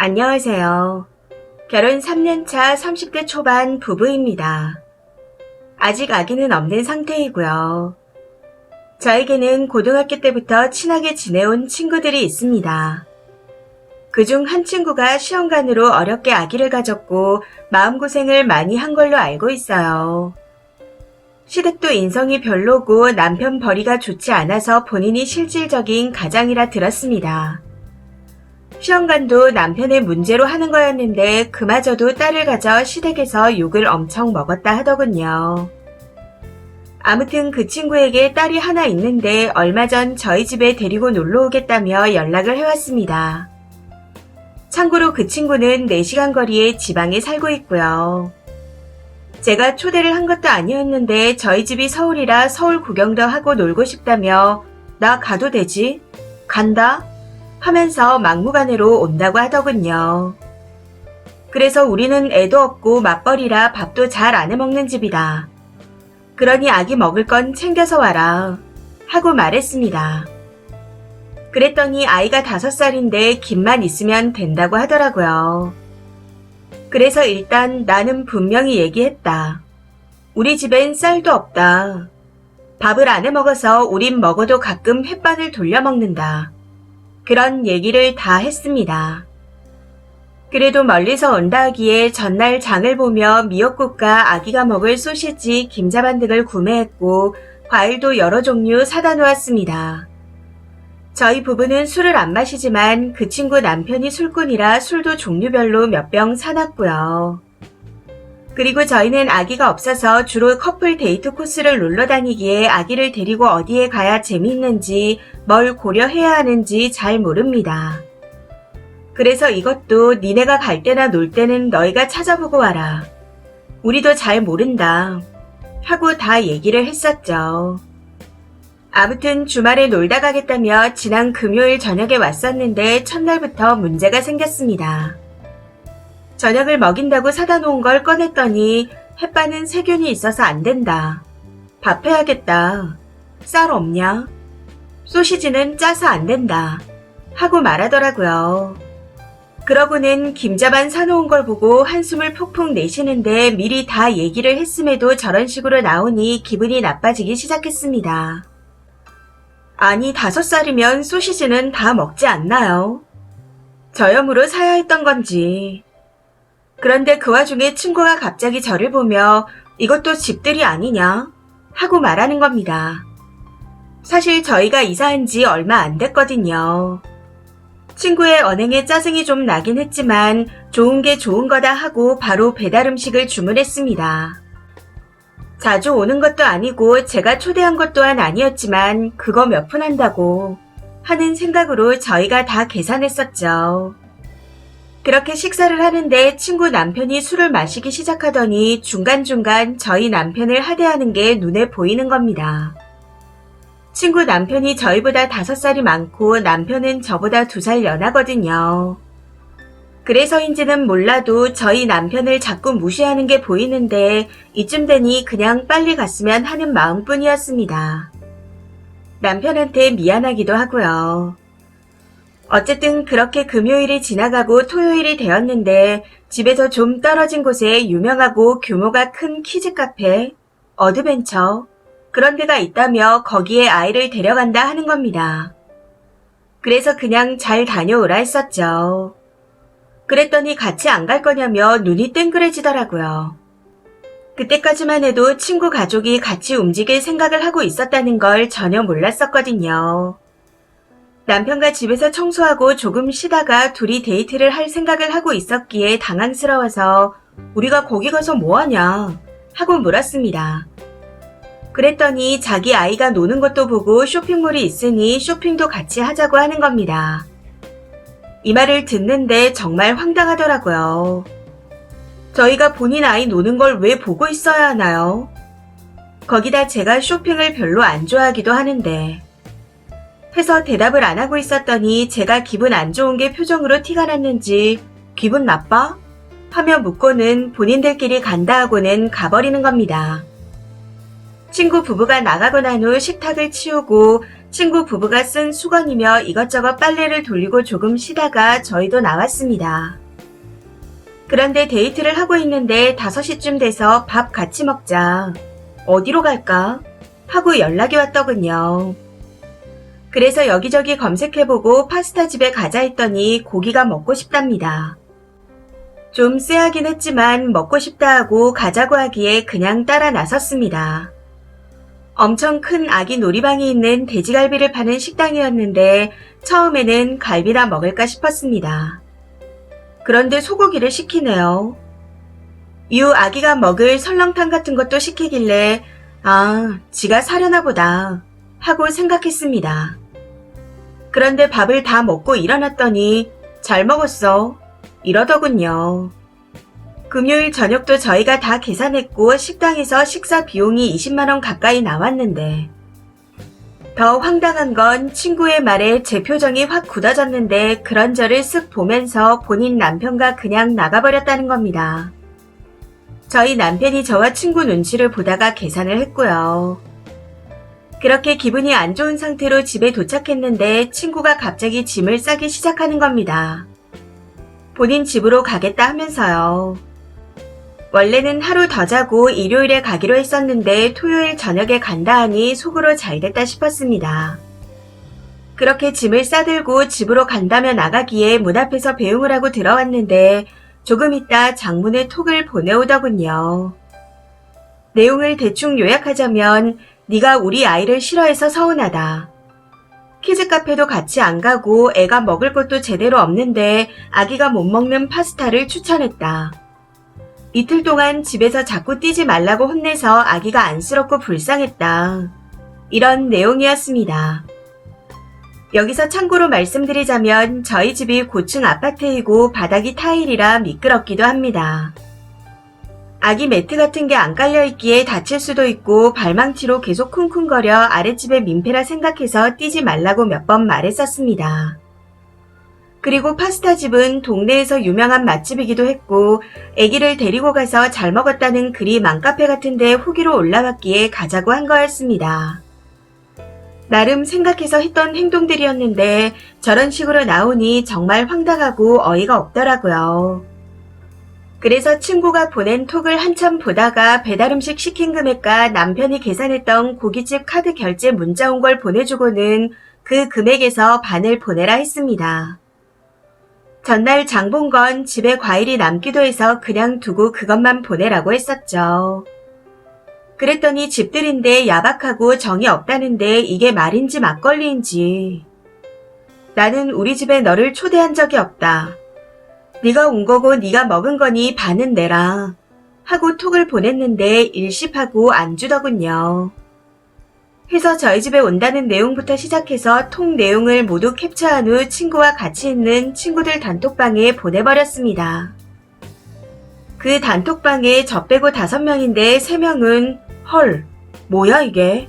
안녕하세요. 결혼 3년차 30대 초반 부부입니다. 아직 아기는 없는 상태이고요. 저에게는 고등학교 때부터 친하게 지내온 친구들이 있습니다. 그중 한 친구가 시험관으로 어렵게 아기를 가졌고 마음고생을 많이 한 걸로 알고 있어요. 시댁도 인성이 별로고 남편 벌이가 좋지 않아서 본인이 실질적인 가장이라 들었습니다. 시험관도 남편의 문제로 하는 거였는데 그마저도 딸을 가져 시댁에서 욕을 엄청 먹었다 하더군요. 아무튼 그 친구에게 딸이 하나 있는데 얼마 전 저희 집에 데리고 놀러 오겠다며 연락을 해왔습니다. 참고로 그 친구는 4시간 거리의 지방에 살고 있고요. 제가 초대를 한 것도 아니었는데 저희 집이 서울이라 서울 구경도 하고 놀고 싶다며 나 가도 되지? 간다? 하면서 막무가내로 온다고 하더군요. 그래서 우리는 애도 없고 맞벌이라 밥도 잘 안 해먹는 집이다. 그러니 아기 먹을 건 챙겨서 와라. 하고 말했습니다. 그랬더니 아이가 다섯 살인데 김만 있으면 된다고 하더라고요. 그래서 일단 나는 분명히 얘기했다. 우리 집엔 쌀도 없다. 밥을 안 해 먹어서 우린 먹어도 가끔 햇반을 돌려 먹는다. 그런 얘기를 다 했습니다. 그래도 멀리서 온다 하기에 전날 장을 보며 미역국과 아기가 먹을 소시지, 김자반 등을 구매했고 과일도 여러 종류 사다 놓았습니다. 저희 부부는 술을 안 마시지만 그 친구 남편이 술꾼이라 술도 종류별로 몇 병 사놨고요. 그리고 저희는 아기가 없어서 주로 커플 데이트 코스를 놀러 다니기에 아기를 데리고 어디에 가야 재미있는지 뭘 고려해야 하는지 잘 모릅니다. 그래서 이것도 니네가 갈 때나 놀 때는 너희가 찾아보고 와라. 우리도 잘 모른다. 하고 다 얘기를 했었죠. 아무튼 주말에 놀다 가겠다며 지난 금요일 저녁에 왔었는데 첫날부터 문제가 생겼습니다. 저녁을 먹인다고 사다 놓은 걸 꺼냈더니 햇반은 세균이 있어서 안 된다. 밥 해야겠다. 쌀 없냐? 소시지는 짜서 안 된다. 하고 말하더라고요. 그러고는 김자반 사놓은 걸 보고 한숨을 푹푹 내쉬는데 미리 다 얘기를 했음에도 저런 식으로 나오니 기분이 나빠지기 시작했습니다. 아니, 다섯 살이면 소시지는 다 먹지 않나요? 저염으로 사야 했던 건지. 그런데 그 와중에 친구가 갑자기 저를 보며 이것도 집들이 아니냐? 하고 말하는 겁니다. 사실 저희가 이사한 지 얼마 안 됐거든요. 친구의 언행에 짜증이 좀 나긴 했지만 좋은 게 좋은 거다 하고 바로 배달 음식을 주문했습니다. 자주 오는 것도 아니고 제가 초대한 것 또한 아니었지만 그거 몇 푼 한다고 하는 생각으로 저희가 다 계산했었죠. 그렇게 식사를 하는데 친구 남편이 술을 마시기 시작하더니 중간중간 저희 남편을 하대하는 게 눈에 보이는 겁니다. 친구 남편이 저희보다 다섯 살이 많고 남편은 저보다 두살 연하거든요. 그래서인지는 몰라도 저희 남편을 자꾸 무시하는 게 보이는데 이쯤 되니 그냥 빨리 갔으면 하는 마음뿐이었습니다. 남편한테 미안하기도 하고요. 어쨌든 그렇게 금요일이 지나가고 토요일이 되었는데 집에서 좀 떨어진 곳에 유명하고 규모가 큰 키즈 카페, 어드벤처, 그런 데가 있다며 거기에 아이를 데려간다 하는 겁니다. 그래서 그냥 잘 다녀오라 했었죠. 그랬더니 같이 안 갈 거냐며 눈이 땡그레지더라고요. 그때까지만 해도 친구 가족이 같이 움직일 생각을 하고 있었다는 걸 전혀 몰랐었거든요. 남편과 집에서 청소하고 조금 쉬다가 둘이 데이트를 할 생각을 하고 있었기에 당황스러워서 우리가 거기 가서 뭐하냐 하고 물었습니다. 그랬더니 자기 아이가 노는 것도 보고 쇼핑몰이 있으니 쇼핑도 같이 하자고 하는 겁니다. 이 말을 듣는데 정말 황당하더라고요. 저희가 본인 아이 노는 걸 왜 보고 있어야 하나요? 거기다 제가 쇼핑을 별로 안 좋아하기도 하는데. 해서 대답을 안 하고 있었더니 제가 기분 안 좋은 게 표정으로 티가 났는지 기분 나빠? 하며 묻고는 본인들끼리 간다 하고는 가버리는 겁니다. 친구 부부가 나가고 난 후 식탁을 치우고 친구 부부가 쓴 수건이며 이것저것 빨래를 돌리고 조금 쉬다가 저희도 나왔습니다. 그런데 데이트를 하고 있는데 5시쯤 돼서 밥 같이 먹자. 어디로 갈까? 하고 연락이 왔더군요. 그래서 여기저기 검색해보고 파스타 집에 가자 했더니 고기가 먹고 싶답니다. 좀 쎄하긴 했지만 먹고 싶다 하고 가자고 하기에 그냥 따라 나섰습니다. 엄청 큰 아기 놀이방이 있는 돼지갈비를 파는 식당이었는데 처음에는 갈비나 먹을까 싶었습니다. 그런데 소고기를 시키네요. 이후 아기가 먹을 설렁탕 같은 것도 시키길래 아, 지가 사려나 보다 하고 생각했습니다. 그런데 밥을 다 먹고 일어났더니 잘 먹었어 이러더군요. 금요일 저녁도 저희가 다 계산했고 식당에서 식사 비용이 20만원 가까이 나왔는데 더 황당한 건 친구의 말에 제 표정이 확 굳어졌는데 그런 저를 쓱 보면서 본인 남편과 그냥 나가버렸다는 겁니다. 저희 남편이 저와 친구 눈치를 보다가 계산을 했고요. 그렇게 기분이 안 좋은 상태로 집에 도착했는데 친구가 갑자기 짐을 싸기 시작하는 겁니다. 본인 집으로 가겠다 하면서요. 원래는 하루 더 자고 일요일에 가기로 했었는데 토요일 저녁에 간다 하니 속으로 잘 됐다 싶었습니다. 그렇게 짐을 싸들고 집으로 간다며 나가기에 문 앞에서 배웅을 하고 들어왔는데 조금 있다 장문의 톡을 보내오더군요. 내용을 대충 요약하자면 네가 우리 아이를 싫어해서 서운하다. 키즈 카페도 같이 안 가고 애가 먹을 것도 제대로 없는데 아기가 못 먹는 파스타를 추천했다. 이틀 동안 집에서 자꾸 뛰지 말라고 혼내서 아기가 안쓰럽고 불쌍했다. 이런 내용이었습니다. 여기서 참고로 말씀드리자면 저희 집이 고층 아파트이고 바닥이 타일이라 미끄럽기도 합니다. 아기 매트 같은 게 안 깔려 있기에 다칠 수도 있고 발망치로 계속 쿵쿵거려 아랫집에 민폐라 생각해서 뛰지 말라고 몇 번 말했었습니다. 그리고 파스타 집은 동네에서 유명한 맛집이기도 했고 아기를 데리고 가서 잘 먹었다는 글이 맘카페 같은데 후기로 올라왔기에 가자고 한 거였습니다. 나름 생각해서 했던 행동들이었는데 저런 식으로 나오니 정말 황당하고 어이가 없더라고요. 그래서 친구가 보낸 톡을 한참 보다가 배달음식 시킨 금액과 남편이 계산했던 고깃집 카드 결제 문자 온 걸 보내주고는 그 금액에서 반을 보내라 했습니다. 전날 장본건 집에 과일이 남기도 해서 그냥 두고 그것만 보내라고 했었죠. 그랬더니 집들인데 야박하고 정이 없다는데 이게 말인지 막걸리인지. 나는 우리 집에 너를 초대한 적이 없다. 네가 온 거고 네가 먹은 거니 반은 내라. 하고 톡을 보냈는데 일십하고 안 주더군요. 해서 저희 집에 온다는 내용부터 시작해서 통 내용을 모두 캡처한 후 친구와 같이 있는 친구들 단톡방에 보내버렸습니다. 그 단톡방에 저 빼고 다섯 명인데 세 명은 헐, 뭐야 이게?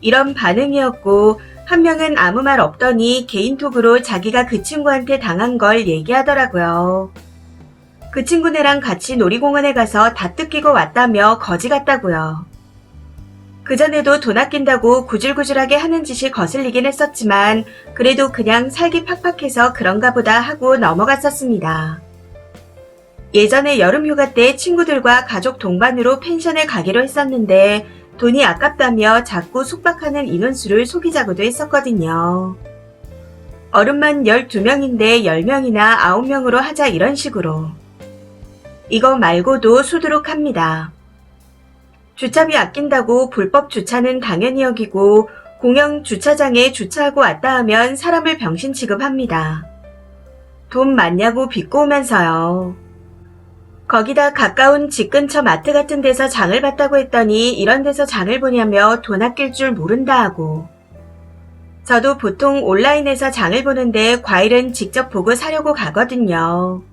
이런 반응이었고 한 명은 아무 말 없더니 개인톡으로 자기가 그 친구한테 당한 걸 얘기하더라고요. 그 친구네랑 같이 놀이공원에 가서 다 뜯기고 왔다며 거지 같다고요. 그전에도 돈 아낀다고 구질구질하게 하는 짓이 거슬리긴 했었지만 그래도 그냥 살기 팍팍해서 그런가 보다 하고 넘어갔었습니다. 예전에 여름 휴가 때 친구들과 가족 동반으로 펜션에 가기로 했었는데 돈이 아깝다며 자꾸 숙박하는 인원수를 속이자고도 했었거든요. 어른만 12명인데 10명이나 9명으로 하자 이런 식으로. 이거 말고도 수두룩 합니다. 주차비 아낀다고 불법 주차는 당연히 여기고 공영 주차장에 주차하고 왔다 하면 사람을 병신 취급합니다. 돈 많냐고 비꼬 오면서요. 거기다 가까운 집 근처 마트 같은 데서 장을 봤다고 했더니 이런 데서 장을 보냐며 돈 아낄 줄 모른다 하고. 저도 보통 온라인에서 장을 보는데 과일은 직접 보고 사려고 가거든요.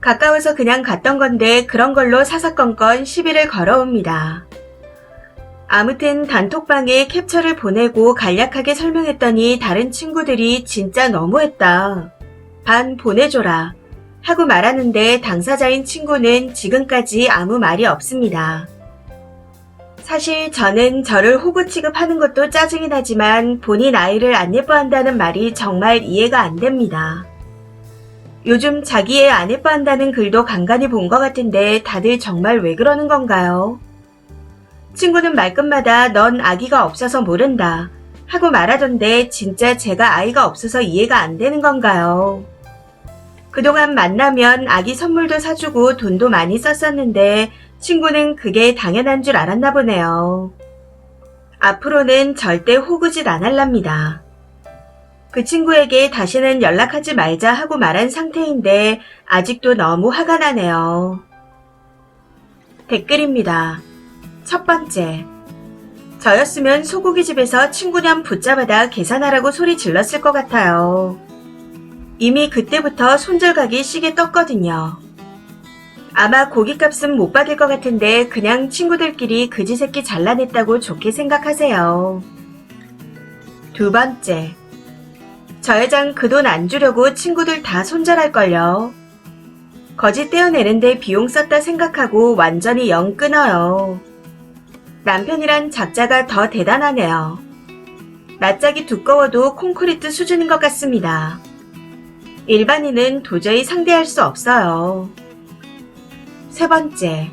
가까워서 그냥 갔던 건데 그런 걸로 사사건건 시비를 걸어옵니다. 아무튼 단톡방에 캡처를 보내고 간략하게 설명했더니 다른 친구들이 진짜 너무했다. 반 보내줘라. 하고 말하는데 당사자인 친구는 지금까지 아무 말이 없습니다. 사실 저는 저를 호구 취급하는 것도 짜증이 나지만 본인 아이를 안 예뻐한다는 말이 정말 이해가 안 됩니다. 요즘 자기 애안 예뻐한다는 글도 간간히 본 것 같은데 다들 정말 왜 그러는 건가요? 친구는 말끝마다 넌 아기가 없어서 모른다 하고 말하던데 진짜 제가 아이가 없어서 이해가 안 되는 건가요? 그동안 만나면 아기 선물도 사주고 돈도 많이 썼었는데 친구는 그게 당연한 줄 알았나 보네요. 앞으로는 절대 호구짓 안 할랍니다. 그 친구에게 다시는 연락하지 말자 하고 말한 상태인데 아직도 너무 화가 나네요. 댓글입니다. 첫 번째. 저였으면 소고기 집에서 친구냥 붙잡아다 계산하라고 소리 질렀을 것 같아요. 이미 그때부터 손절각이 시계 떴거든요. 아마 고깃값은 못 받을 것 같은데 그냥 친구들끼리 그지 새끼 잘라냈다고 좋게 생각하세요. 두 번째. 저 여장 그 돈 안 주려고 친구들 다 손절할걸요. 거짓 떼어내는데 비용 썼다 생각하고 완전히 영 끊어요. 남편이란 작자가 더 대단하네요. 낯짝이 두꺼워도 콘크리트 수준인 것 같습니다. 일반인은 도저히 상대할 수 없어요. 세 번째.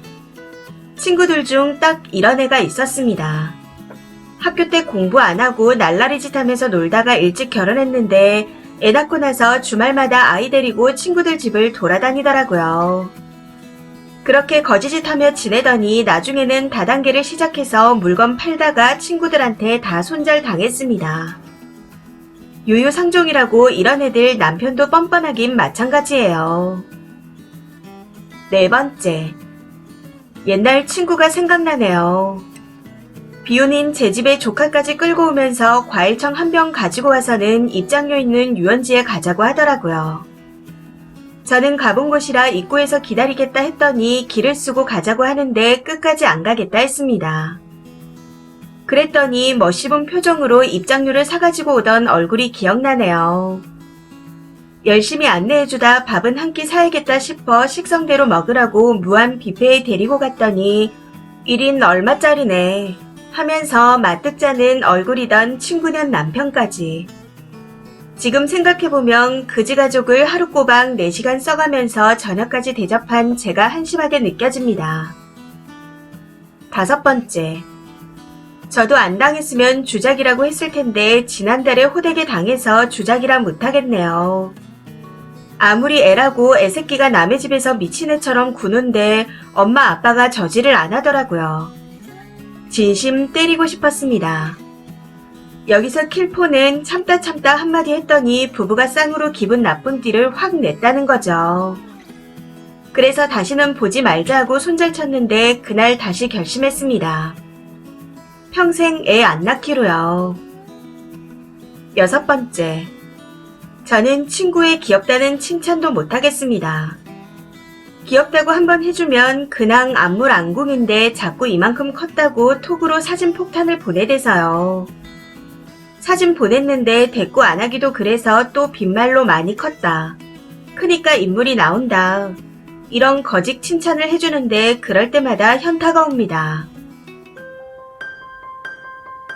친구들 중 딱 이런 애가 있었습니다. 학교 때 공부 안 하고 날라리 짓 하면서 놀다가 일찍 결혼했는데 애 낳고 나서 주말마다 아이 데리고 친구들 집을 돌아다니더라고요. 그렇게 거지짓 하며 지내더니 나중에는 다단계를 시작해서 물건 팔다가 친구들한테 다 손절 당했습니다. 유유상종이라고 이런 애들 남편도 뻔뻔하긴 마찬가지예요. 네 번째. 옛날 친구가 생각나네요. 비혼인 제 집에 조카까지 끌고 오면서 과일청 한 병 가지고 와서는 입장료 있는 유원지에 가자고 하더라고요. 저는 가본 곳이라 입구에서 기다리겠다 했더니 길을 쓰고 가자고 하는데 끝까지 안 가겠다 했습니다. 그랬더니 멋씹은 표정으로 입장료를 사가지고 오던 얼굴이 기억나네요. 열심히 안내해주다 밥은 한 끼 사야겠다 싶어 식성대로 먹으라고 무한 뷔페에 데리고 갔더니 1인 얼마짜리네 하면서 마뜩자는 얼굴이던 친구년 남편까지. 지금 생각해보면 그지 가족을 하루 꼬박 4시간 써가면서 저녁까지 대접한 제가 한심하게 느껴집니다. 다섯 번째. 저도 안 당했으면 주작이라고 했을 텐데 지난달에 호되게 당해서 주작이라 못하겠네요. 아무리 애라고 애새끼가 남의 집에서 미친 애처럼 구는데 엄마 아빠가 저지를 안 하더라고요. 진심 때리고 싶었습니다. 여기서 킬포는 참다 참다 한마디 했더니 부부가 쌍으로 기분 나쁜 띠를 확 냈다는 거죠. 그래서 다시는 보지 말자 하고 손절 쳤는데 그날 다시 결심했습니다. 평생 애 안 낳기로요. 여섯 번째. 저는 친구의 귀엽다는 칭찬도 못하겠습니다. 귀엽다고 한번 해주면 그냥 안물 안궁인데 자꾸 이만큼 컸다고 톡으로 사진 폭탄을 보내대서요. 사진 보냈는데 대꾸 안 하기도 그래서 또 빈말로 많이 컸다. 크니까 인물이 나온다. 이런 거짓 칭찬을 해주는데 그럴 때마다 현타가 옵니다.